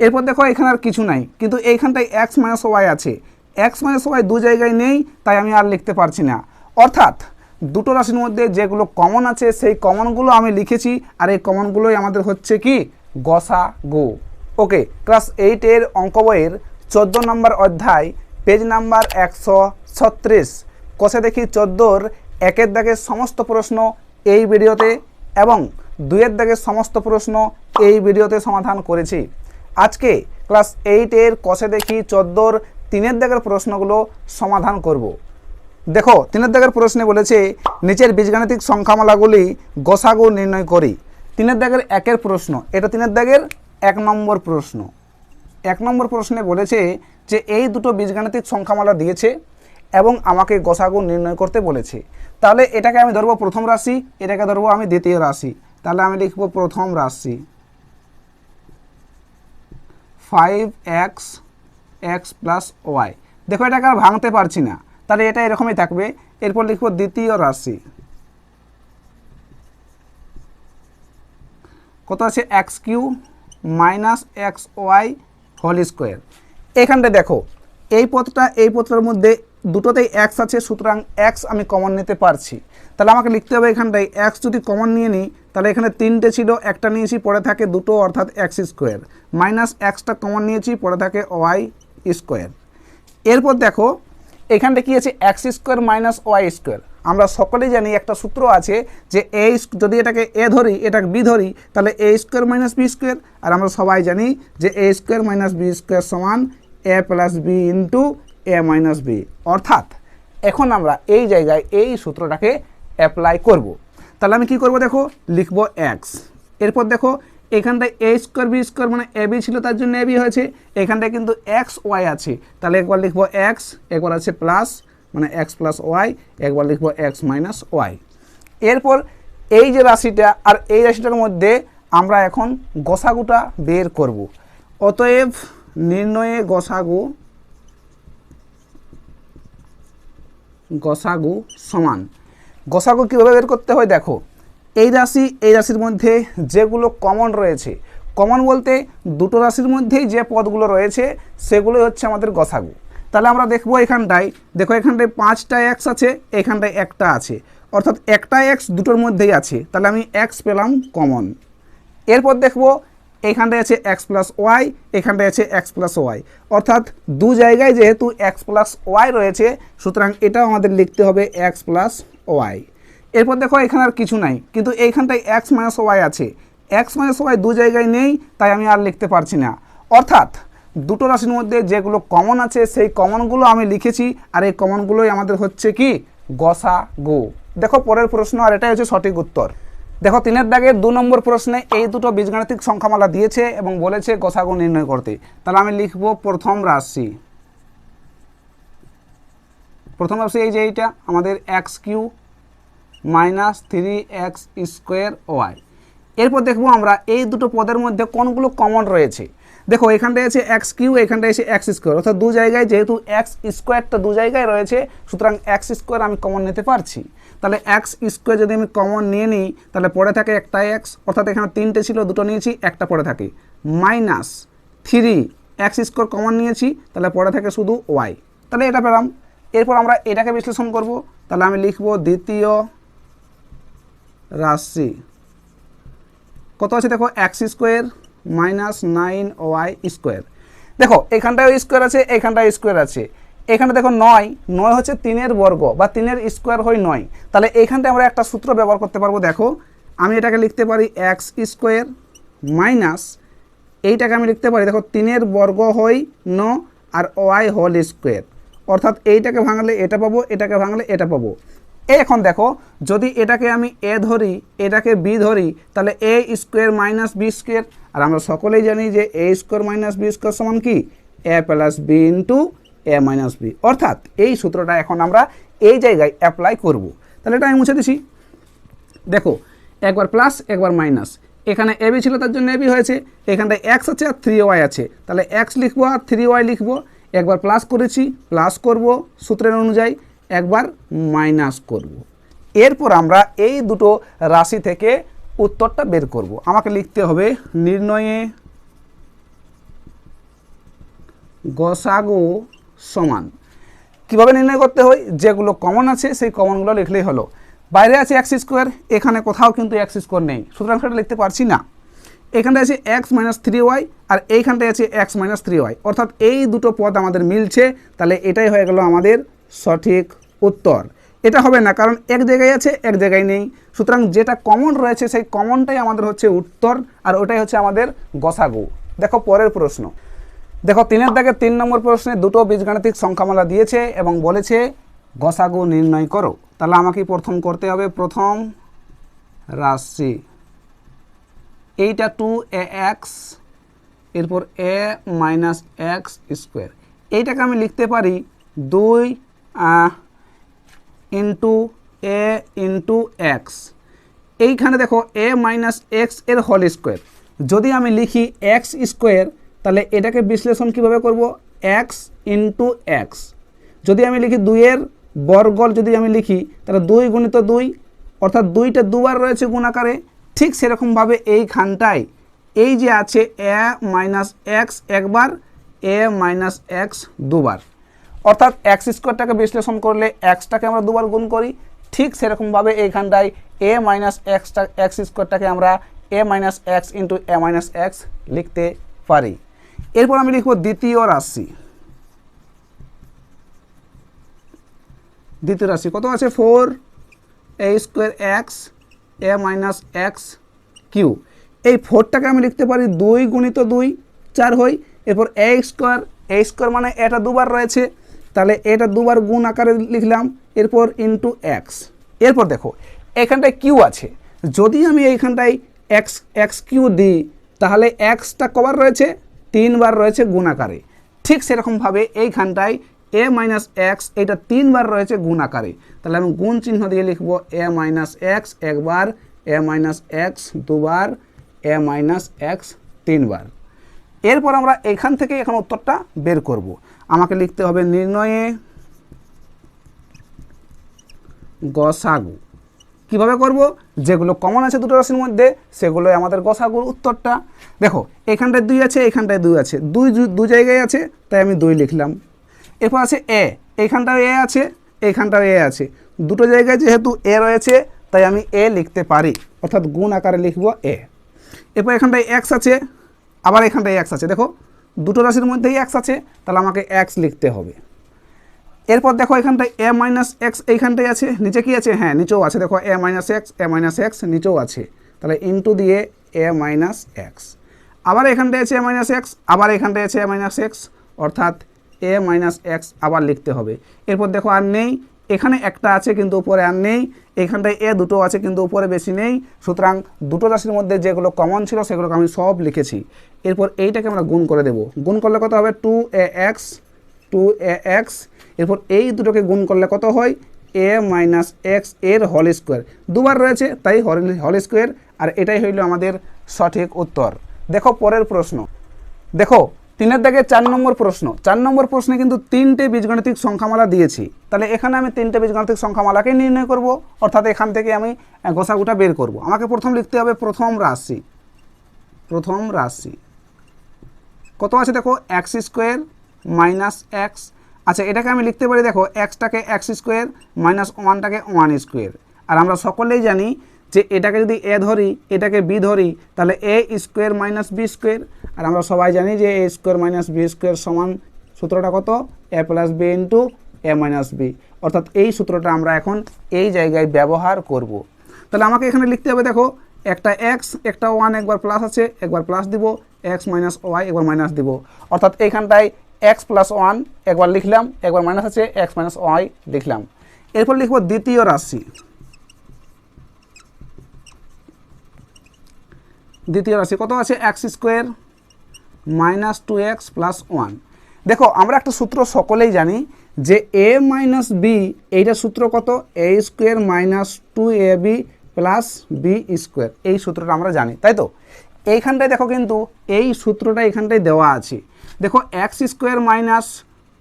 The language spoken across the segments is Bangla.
এরপর দেখো এখানে আর কিছু নাই। কিন্তু এইখানটায় এক্স মাইনাস ওয়াই আছে। এক্স মাইনাস ওয়াই দু জায়গায় নেই, তাই আমি আর লিখতে পারছি না। অর্থাৎ দুটো রাশির মধ্যে যেগুলো কমন আছে, সেই কমনগুলো আমি লিখেছি, আর এই কমনগুলোই আমাদের হচ্ছে কি? গসা গো। ওকে ক্লাস এইটের অঙ্ক বইয়ের চোদ্দ নম্বর অধ্যায় পেজ নাম্বার একশো ছত্রিশ। কষে দেখি চোদ্দোর একের দাগের সমস্ত প্রশ্ন এই ভিডিওতে এবং দুইয়ের দাগের সমস্ত প্রশ্ন এই ভিডিওতে সমাধান করেছি। আজকে ক্লাস এইটের কষে দেখি চোদ্দোর তিনের দাগের প্রশ্নগুলো সমাধান করব। দেখো, তিনের দাগের প্রশ্নে বলেছে, নিচের বীজগাণিতিক সংখ্যামালাগুলি গসাগু নির্ণয় করি। তিনের দাগের একের প্রশ্ন, এটা তিনের দাগের এক নম্বর প্রশ্ন। এক নম্বর প্রশ্নে বলেছে যে, এই দুটো বীজগাণিতিক সংখ্যামালা দিয়েছে এবং আমাকে গসাগু নির্ণয় করতে বলেছে। তাহলে এটাকে আমি ধরবো প্রথম রাশি, এটাকে ধরবো আমি দ্বিতীয় রাশি। তাহলে আমি লিখব প্রথম রাশি। Five x x plus y দেখো, এটাকে আর ভাঙতে পারছি না। তাহলে এটা এরকমই থাকবে। এরপর লিখব দ্বিতীয় রাশি। কত আছে? X cube minus x y whole square. এখানটা দেখো, এই পথটা, এই পথটার মধ্যে দুটোতেই এক্স আছে, সুতরাং এক্স আমি কমন নিতে পারছি। তাহলে আমাকে লিখতে হবে এখানটায় এক্স যদি কমন নিয়ে নিই, তাহলে এখানে তিনটে ছিল, একটা নিয়েছি পরে থাকে দুটো, অর্থাৎ এক্স স্কোয়ার মাইনাস এক্সটা কমন নিয়েছি পরে থাকে ওয়াই স্কোয়ার এরপর দেখো, এখানটা কি আছে x square minus y square আমরা সকলেই জানি, একটা সূত্র আছে যে এ যদি এটাকে এ ধরি, এটাকে বি ধরি, তাহলে a square minus b square আর আমরা সবাই জানি যে a square minus b square সমান a plus b into a minus b অর্থাৎ, এখন আমরা এই জায়গায় এই সূত্রটাকে অ্যাপ্লাই করব। তাহলে আমি কি করব দেখো? লিখব এক্স এরপর দেখো, এখানটায় এ স্কোয়ার বি স্কোয়ার মানে এ বি ছিল, তার জন্য এ বি হয়েছে। এখানটায় কিন্তু এক্স ওয়াই আছে। তাহলে একবার লিখব এক্স একবার আছে প্লাস মানে এক্স প্লাস ওয়াই একবার লিখব এক্স মাইনাস ওয়াই এরপর এই যে রাশিটা, আর এই রাশিটার মধ্যে আমরা এখন গসাগুটা বের করব। অতএব, নির্ণয়ে গসাগু গসাগু সমান। গসাগু কীভাবে বের করতে হয় দেখো, এই রাশি, এই রাশির মধ্যে যেগুলো কমন রয়েছে কমন বলতে দুটো রাশির মধ্যেই যে পদগুলো রয়েছে, সেগুলোই হচ্ছে আমাদের গসাগু। তাহলে আমরা দেখব এখানটায়, দেখো এখানটায় পাঁচটা এক্স আছে, এখানটায় একটা আছে। অর্থাৎ একটা এক্স দুটোর মধ্যেই আছে। তাহলে আমি এক্স পেলাম কমন এরপর দেখব এখানটায় আছে এক্স প্লাস ওয়াই এখানটায় আছে এক্স প্লাস ওয়াই অর্থাৎ দু জায়গায় যেহেতু এক্স প্লাস ওয়াই রয়েছে, সুতরাং এটাও আমাদের লিখতে হবে এক্স প্লাস ওয়াই এরপর দেখো এখানে আর কিছু নাই, কিন্তু এইখানটায় এক্স মাইনাস ওয়াই আছে। এক্স মাইনাস ওয়াই দু জায়গায় নেই, তাই আমি আর লিখতে পারছি না। অর্থাৎ দুটো রাশির মধ্যে যেগুলো কমন আছে, সেই কমনগুলো আমি লিখেছি, আর এই কমনগুলোই আমাদের হচ্ছে কি? গসা গো দেখো পরের প্রশ্ন, আর এটাই হচ্ছে সঠিক উত্তর। দেখো, তিনের দাগের দু নম্বর প্রশ্নে এই দুটো বীজগাণিতিক সংখ্যামালা দিয়েছে এবং বলেছে গসাগু নির্ণয় করতে। তাহলে আমি লিখব প্রথম রাশি। প্রথম রাশি এই যে এইটা, আমাদের x cube minus three x square y. এরপর দেখব আমরা এই দুটো পদের মধ্যে কোনগুলো কমন রয়েছে। দেখো, এখানটায় আছে এক্স কিউ এখানটায় আছে এক্স স্কোয়ার। অর্থাৎ দু জায়গায় যেহেতু এক্স স্কোয়ারটা দু জায়গায় রয়েছে, সুতরাং এক্স স্কোয়ার আমি কমন নিতে পারছি। তাহলে এক্স স্কোয়ার যদি আমি কমন নিয়ে নিই, তাহলে পড়ে থাকে একটা এক্স অর্থাৎ এখানে তিনটে ছিল, দুটো নিয়েছি, একটা পড়ে থাকে। Minus three x square common নিয়েছি, তাহলে পড়ে থাকে শুধু ওয়াই তাহলে এটা পেলাম। এরপর আমরা এটাকে বিশ্লেষণ করব। তাহলে আমি লিখব দ্বিতীয় রাশি। কত আছে দেখো? X square minus nine y square দেখো এখানটায় স্কোয়ার আছে, এখানটায় স্কোয়ার আছে। এখানে দেখো নয় নয় হচ্ছে তিনের বর্গ বা তিনের স্কোয়ার হয় নয়। তাহলে এইখানটায় আমরা একটা সূত্র ব্যবহার করতে পারব, দেখো। আমি এটাকে লিখতে পারি এক্স স্কোয়ার মাইনাস এইটাকে আমি লিখতে পারি, দেখো, তিনের বর্গ হয় ন আর ওয়াই হোল স্কোয়ার অর্থাৎ এইটাকে ভাঙলে এটা পাবো, এটাকে ভাঙলে এটা পাবো। এখন দেখো, যদি এটাকে আমি এ ধরি, এটাকে বি ধরি, তাহলে a square minus b square. আর আমরা সকলেই জানি যে a square minus b square সমান কি? A plus b into a minus b. অর্থাৎ এই সূত্রটা এখন আমরা এই জায়গায় অ্যাপ্লাই করব। তাহলে এটা আমি মুছে দিছি। দেখো, একবার প্লাস, একবার মাইনাস। এখানে এ বি ছিল, তার জন্য এ বি হয়েছে। এখানটায় এক্স আছে আর থ্রি ওয়াই আছে। তাহলে এক্স লিখব আর থ্রি ওয়াই লিখব। একবার প্লাস করেছি, প্লাস করব সূত্রের অনুযায়ী। একবার মাইনাস করব। এরপর আমরা এই দুটো রাশি থেকে উত্তরটা বের করব। আমাকে লিখতে হবে নির্ণয়ে গসাগু সমান। কীভাবে নির্ণয় করতে হয়? যেগুলো কমন আছে, সেই কমনগুলো লিখলেই হলো। বাইরে আছে এক্স স্কোয়ার এখানে কোথাও কিন্তু এক্স স্কোয়ার নেই। সুতরাং সেটা লিখতে পারছি না। এখানটায় আছে এক্স মাইনাস থ্রি ওয়াই আর এইখানটায় আছে এক্স মাইনাস থ্রি ওয়াই অর্থাৎ এই দুটো পদ আমাদের মিলছে। তাহলে এটাই হয়ে গেল আমাদের সঠিক উত্তর। এটা হবে না, কারণ এক জায়গায় আছে, এক জায়গায় নেই। সুতরাং যেটা কমন রয়েছে, সেই কমনটাই আমাদের হচ্ছে উত্তর, আর ওটাই হচ্ছে আমাদের গসাগু। দেখো পরের প্রশ্ন। দেখো তিনের দাগে তিন নম্বর প্রশ্নে দুটো বীজগাণিতিক সংখ্যামালা দিয়েছে এবং বলেছে, গসাগু নির্ণয় করো। তাহলে আমাকে প্রথম করতে হবে প্রথম রাশি। এইটা টু এ এক্স এরপর এ মাইনাস এক্স স্কোয়ার এইটাকে আমি লিখতে পারি দুই ইন্টু এ ইন্টু এক্স এইখানে দেখো এ মাইনাস এক্সের হোল স্কোয়ার যদি আমি লিখি এক্স স্কোয়ার তাহলে এটাকে বিশ্লেষণ কীভাবে করব? এক্স ইন্টু এক্স যদি আমি লিখি দুইয়ের বর্গল যদি আমি লিখি, তাহলে দুই গুণিত দুই, অর্থাৎ দুইটা দুবার রয়েছে গুণাকারে, ঠিক সেরকমভাবে এইখানটায়। এই যে আছে এ মাইনাস এক্স একবার এ মাইনাস এক্স দুবার। অর্থাৎ এক্স স্কোয়ারটাকে বিশ্লেষণ করলে এক্সটাকে আমরা দুবার গুণ করি, ঠিক সেরকমভাবে এইখানটায় এ মাইনাস এক্সটা এক্স স্কোয়ারটাকে আমরা a minus x into a minus x লিখতে পারি। এরপর আমি লিখব দ্বিতীয় রাশি। দ্বিতীয় রাশি কত আছে? Four a square x a minus x cube এই ফোরটাকে আমি লিখতে পারি দুই গুণিত দুই, চার হই এরপর এ স্কোয়ার এ স্কোয়ার মানে এটা দুবার রয়েছে। তাহলে এটা দুবার গুণ আকারে লিখলাম, এরপর ইন্টু এক্স এরপর দেখো, এখানটায় কিউ আছে। যদি আমি এইখানটায় এক্স এক্স কিউ দিই, তাহলে এক্সটা কবার রয়েছে? তিনবার রয়েছে গুণ আকারে। ঠিক সেরকমভাবে এইখানটায় এ মাইনাস এক্স এটা তিনবার রয়েছে গুণ আকারে। তাহলে আমি গুণ চিহ্ন দিয়ে লিখব এ মাইনাস এক্স একবার এ মাইনাস এক্স দুবার এ মাইনাস এক্স তিনবার। এরপর আমরা এখান থেকে এখন উত্তরটা বের করব। আমাকে লিখতে হবে নির্ণয়ে গসাগু। কীভাবে করব? যেগুলো কমন আছে দুটো রাশির মধ্যে, সেগুলোই আমাদের গসাগুর উত্তরটা। দেখো, এখানটায় দুই আছে, এখানটায় দুই আছে। দুই দু- জায়গায় আছে, তাই আমি দুই লিখলাম। এরপর আছে এ এইখানটাও এ আছে এইখানটাও এ আছে। দুটো জায়গায় যেহেতু এ রয়েছে, তাই আমি এ লিখতে পারি। অর্থাৎ গুণ আকারে লিখব এ। এরপর এখানটায় এক্স আছে, আবার এখানটায় এক্স আছে। দেখো দুটো রাশির মধ্যেই এক্স আছে, তাহলে আমাকে এক্স লিখতে হবে। এরপর দেখো এখানটায় এ মাইনাস এক্স এইখানটায় আছে, নিচে কি আছে? হ্যাঁ নিচেও আছে। দেখো a minus x a minus x নিচেও আছে। তাহলে ইন্টু দিয়ে এ মাইনাস এক্স আবার এখানটায় আছে এ মাইনাস এক্স আবার এখানটায় আছে এ মাইনাস এক্স অর্থাৎ এ মাইনাস এক্স আবার লিখতে হবে। এরপর দেখো আর নেই এখানে একটা আছে কিন্তু উপরে আর নেই। এখানটায় এ দুটো আছে কিন্তু উপরে বেশি নেই। সুতরাং দুটো রাশির মধ্যে যেগুলো কমন ছিল সেগুলোকে আমি সব লিখেছি। এরপর এইটাকে আমরা গুণ করে দেব। গুণ করলে কত হবে? Two a x two a x এরপর এই দুটোকে গুণ করলে কত হয়? এ মাইনাস এক্সের হল স্কোয়ার দুবার রয়েছে, তাই হল স্কোয়ার আর এটাই হইল আমাদের সঠিক উত্তর। দেখো পরের প্রশ্ন। দেখো তিনের দাগে চার নম্বর প্রশ্ন। চার নম্বর প্রশ্নে কিন্তু তিনটে বীজগণিতিক সংখ্যামালা দিয়েছি। তাহলে এখানে আমি তিনটে বীজগণিতিক সংখ্যামালাকে নির্ণয় করব, অর্থাৎ এখান থেকে আমি গোসাগুটা বের করব। আমাকে প্রথম লিখতে হবে প্রথম রাশি। প্রথম রাশি। কত আছে দেখো? X square minus x. আচ্ছা এটাকে আমি লিখতে পারি দেখো, এক্সটাকে এক্স স্কোয়ার মাইনাস ওয়ানটাকে ওয়ান স্কোয়ার। আর আমরা সকলেই জানি যে এটাকে যদি এ ধরি, এটাকে বি ধরি, তাহলে a square minus b square. আর আমরা সবাই জানি যে a square minus b square সমান সূত্রটা কত? A plus b into a minus b অর্থাৎ এই সূত্রটা আমরা এখন এই জায়গায় ব্যবহার করব। তাহলে আমাকে এখানে লিখতে হবে, দেখো, একটা এক্স একটা ওয়ান একবার প্লাস আছে, একবার প্লাস দিব এক্স মাইনাস ওয়াই একবার মাইনাস দিব। অর্থাৎ এইখানটায় এক্স প্লাস ওয়ান একবার লিখলাম, একবার মাইনাস আছে এক্স মাইনাস ওয়াই লিখলাম। এরপর লিখব দ্বিতীয় রাশি। দ্বিতীয় রাশি কত আছে? X square minus two x plus one দেখো, আমরা একটা সূত্র সকলেই জানি যে এ মাইনাস বি এইটা সূত্র কত? A square minus two a b plus b square এই সূত্রটা আমরা জানি, তাই তো? এইখানটায় দেখো কিন্তু, এই সূত্রটা এখানটায় দেওয়া আছে। দেখো x square minus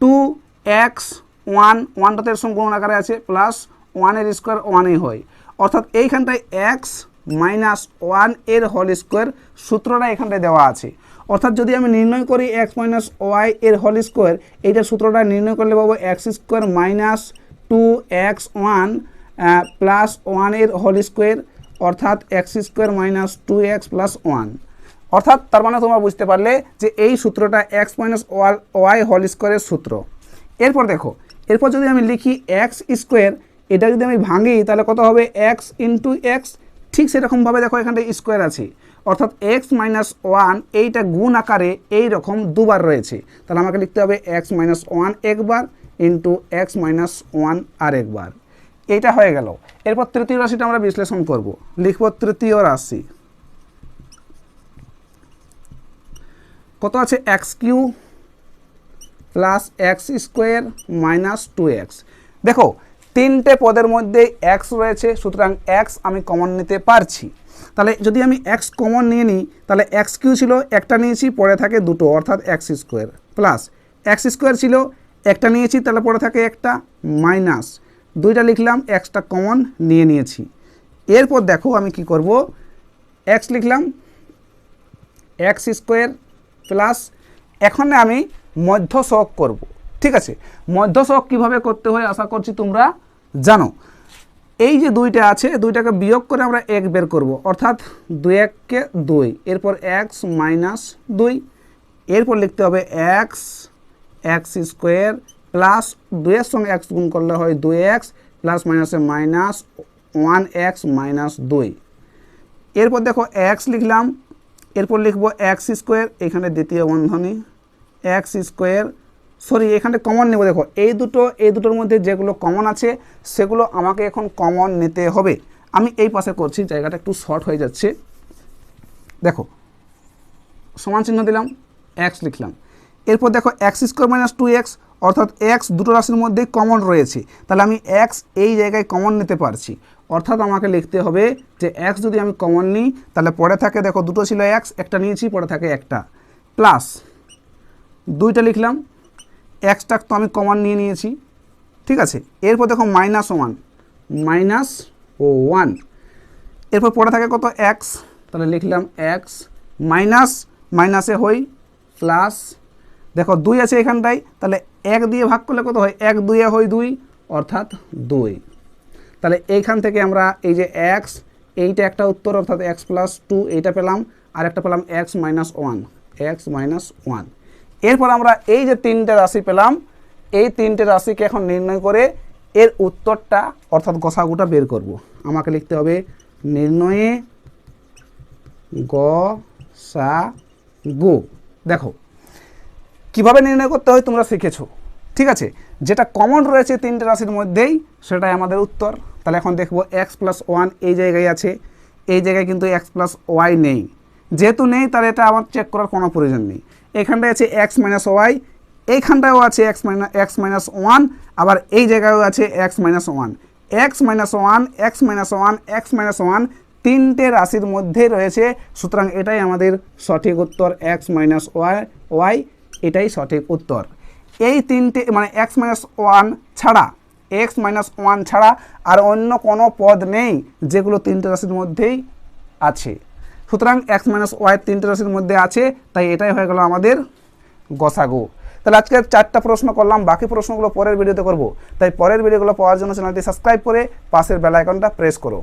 two x one ওয়ানটাতে গুণ আকারে আছে প্লাস ওয়ানের স্কোয়ার ওয়ানই হয়। অর্থাৎ এইখানটায় এক্স মাইনাস ওয়ানের হোল স্কোয়ার সূত্রটা এখানটায় দেওয়া আছে। অর্থাৎ যদি আমি নির্ণয় করি এক্স মাইনাস ওয়াই এর হোল স্কোয়ার, এইটার সূত্রটা নির্ণয় করলে পাবো x square minus two x one plus ওয়ানের হোল স্কোয়ার, অর্থাৎ x square minus two x plus one. অর্থাৎ তার মানে তোমরা বুঝতে পারলে যে এই সূত্রটা এক্স মাইনাস ওয়াই হোল স্কোয়ারের সূত্র। এরপর দেখো, এরপর যদি আমি লিখি এক্স স্কোয়ার, এটা যদি আমি ভাঙি তাহলে কত হবে? এক্স ইন্টু এক্স ঠিক সেরকমভাবে দেখো এখানে স্কোয়ার আছে। অর্থাৎ এক্স মাইনাস ওয়ান এইটা গুণ আকারে এই রকম দুবার রয়েছে। তাহলে আমাকে লিখতে হবে এক্স মাইনাস ওয়ান একবার ইন্টু এক্স মাইনাস ওয়ান আর একবার। এইটা হয়ে গেল। এরপর তৃতীয় রাশিটা আমরা বিশ্লেষণ করব। লিখব তৃতীয় রাশি। কত আছে? X cube plus x square minus two x দেখো তিনটে পদের মধ্যে এক্স রয়েছে, সুতরাং এক্স আমি কমন নিতে পারছি। তাহলে যদি আমি এক্স কমন নিয়ে নিই, তাহলে এক্স কিউ ছিল? একটা নিয়েছি, পরে থাকে দুটো, অর্থাৎ x square plus x square ছিল, একটা নিয়েছি, তাহলে পরে থাকে একটা মাইনাস দুইটা লিখলাম এক্সটা কমন নিয়ে নিয়েছি। এরপর দেখো আমি কি করব? এক্স লিখলাম এক্স স্কোয়ার প্লাস এখন আমি মধ্য শখ করব, ঠিক আছে? মধ্য শখ কীভাবে করতে হয় আশা করছি তোমরা জানো, এই যে দুইটা আছে, দুইটাকে বিয়োগ করে আমরা এক বের করব। অর্থাৎ দুই এককে দুই, এরপর এক্স মাইনাস দুই, এরপর লিখতে হবে এক্স এক্স স্কোয়ার প্লাস দুইয়ের সঙ্গে এক্স গুণ করলে হয় দুই এক্স প্লাস মাইনাসে মাইনাস ওয়ান এক্স মাইনাস দুই। এরপর দেখো এক্স লিখলাম, এরপর লিখব এক্স স্কোয়ার এখানে দ্বিতীয় বন্ধনী এক্স স্কোয়ার সরি এখানে কমন নেব, দেখো। এই দুটো, এই দুটোর মধ্যে যেগুলো কমন আছে, সেগুলো আমাকে এখন কমন নিতে হবে। আমি এই পাশে করছি, জায়গাটা একটু শর্ট হয়ে যাচ্ছে। দেখো, সমান চিহ্ন দিলাম এক্স লিখলাম। এরপর দেখো x square minus two x অর্থাৎ এক্স দুটো রাশির মধ্যে কমন রয়েছে। তাহলে আমি এক্স এই জায়গায় কমন নিতে পারছি। অর্থাৎ আমাকে লিখতে হবে যে এক্স যদি আমি কমন নিই, তাহলে পরে থাকে, দেখো, দুটো ছিল এক্স একটা নিয়েছি, পরে থাকে একটা। প্লাস দুইটা লিখলাম এক্সটা তো আমি কমন নিয়ে নিয়েছি, ঠিক আছে? এরপর দেখো মাইনাস ওয়ান মাইনাস ও ওয়ান এরপর পরে থাকে কত? এক্স তাহলে লিখলাম এক্স মাইনাস মাইনাসে হই প্লাস দেখো দুই আছে এখানটায়, তাহলে এক দিয়ে ভাগ করলে কত হয়? এক দুইয়ে হয় দুই, অর্থাৎ দুই। তাহলে এইখান থেকে আমরা এই যে এক্স এইটা একটা উত্তর, অর্থাৎ এক্স প্লাস টু এইটা পেলাম আর একটা পেলাম x minus one x minus one এরপর আমরা এই যে তিনটে রাশি পেলাম, এই তিনটে রাশিকে এখন নির্ণয় করে এর উত্তরটা, অর্থাৎ গসাগুটা বের করব। আমাকে লিখতে হবে, নির্ণয়ে গ সা গু দেখো, কীভাবে নির্ণয় করতে হয় তোমরা শিখেছো, ঠিক আছে? যেটা কমন রয়েছে তিনটে রাশির মধ্যেই, সেটাই আমাদের উত্তর। তাহলে এখন দেখব এক্স প্লাস ওয়ান এই জায়গায় আছে, এই জায়গায় কিন্তু এক্স প্লাস ওয়াই নেই। যেহেতু নেই, তাহলে এটা আমার চেক করার কোনো প্রয়োজন নেই। এখানটায় আছে এক্স মাইনাস ওয়াই এইখানটায়ও আছে x minus x minus one আবার এই জায়গায়ও আছে x minus one x minus one x minus one x minus one তিনটে রাশির মধ্যে রয়েছে। সুতরাং এটাই আমাদের সঠিক উত্তর এক্স মাইনাস ওয়াই ওয়াই এটাই সঠিক উত্তর। এই তিনটে মানে এক্স মাইনাস ওয়ান ছাড়া এক্স মাইনাস ওয়ান ছাড়া আর অন্য কোনো পদ নেই যেগুলো তিনটে রাশির মধ্যেই আছে। সুতরাং এক্স মাইনাস ওয়াই তিনটে রাশির মধ্যে আছে, তাই এটাই হয়ে গেল আমাদের গসাগু। তাহলে আজকে চারটা প্রশ্ন করলাম, বাকি প্রশ্নগুলো পরের ভিডিওতে করব। তাই পরের ভিডিওগুলো পাওয়ার জন্য চ্যানেলটি সাবস্ক্রাইব করে পাশের বেল আইকনটা প্রেস করো।